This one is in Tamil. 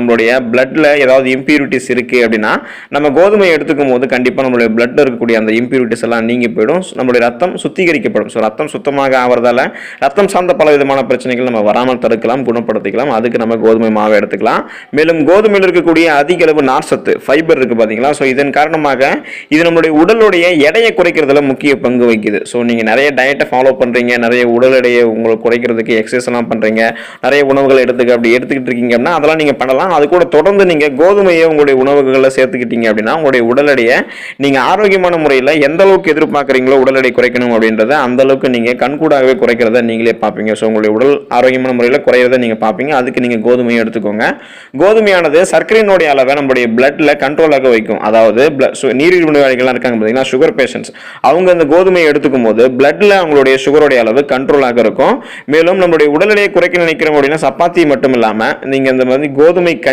நம்மளுடைய பிளட்டில் ஏதாவது இம்பியூரிட்டிஸ் இருக்குது அப்படின்னா நம்ம கோதுமை எடுத்துக்கும் போது கண்டிப்பாக நம்மளுடைய பிளட்டில் இருக்கக்கூடிய அந்த இம்பியூரிட்டிஸ் எல்லாம் நீங்கி போயிடும். நம்மளுடைய ரத்தம் சுத்திகரிக்கப்படும். ஸோ ரத்தம் சுத்தமாக ஆகிறதால ரத்தம் சார்ந்த பல விதமான பிரச்சனைகள் நம்ம வராமல் தடுக்கலாம் குணப்படுத்திக்கலாம். அதுக்கு நம்ம கோதுமை மாவை எடுத்துக்கலாம். மேலும் கோதுமையில் இருக்கக்கூடிய அதிக அளவு நார்சத்து ஃபைபர் இருக்குது பார்த்தீங்களா ஸோ இதன் காரணமாக இது நம்மளுடைய உடலுடைய எடையை குறைக்கிறதுல முக்கிய பங்கு வகிக்குது. ஸோ நீங்கள் நிறைய டயட்டை ஃபாலோ பண்ணுறீங்க நிறைய உடல் எடையை உங்களுக்கு குறைக்கிறதுக்கு எக்ஸசைஸ் எல்லாம் பண்ணுறீங்க நிறைய உணவுகள் எடுத்துக்க அப்படி எடுத்துக்கிட்டு இருக்கீங்க அப்படின்னா அதெல்லாம் நீங்கள் பண்ணலாம். அது கூட தொடர்ந்து நீங்கள் கோதுமையை உங்களுடைய உணவுகளில் சேர்த்துக்கிட்டீங்க அப்படின்னா உங்களுடைய உடல் எடையை நீங்கள் ஆரோக்கியமான முறையில் எந்த அளவுக்கு எதிர்பார்க்குறீங்களோ உடல் எடை குறைக்கணும் அப்படின்றத அந்த அளவுக்கு நீங்கள் கண்கூடாகவே குறைக்கிறத நீங்களே பார்ப்பீங்க. ஸோ உங்களுடைய உடல் ஆரோக்கியமான முறையில் குறையிறத நீங்கள் பார்ப்பீங்க. அதுக்கு நீங்கள் கோதுமையை எடுத்துக்கோங்க. கோதுமையானது சர்க்கரையினுடைய அளவை நம்மளுடைய பிளட்டில் கண்ட்ரோலாக வைக்கும். அதாவது blood- நீரிழிவு நோயாளிகள்லாம் இருக்காங்க பார்த்தீங்கன்னா சுகர் பேஷண்ட்ஸ் அவங்க அந்த கோதுமையை எடுத்துக்கும் போது பிளட்டில் அவங்களுடைய சுகருடைய அளவு கண்ட்ரோலாக இருக்கும். மேலும் நம்மளுடைய உடல் எடையை குறைக்க நினைக்கிறோம் அப்படின்னா சப்பாத்தி மட்டும் இல்லாமல் நீங்கள் இந்த மாதிரி கோதுமை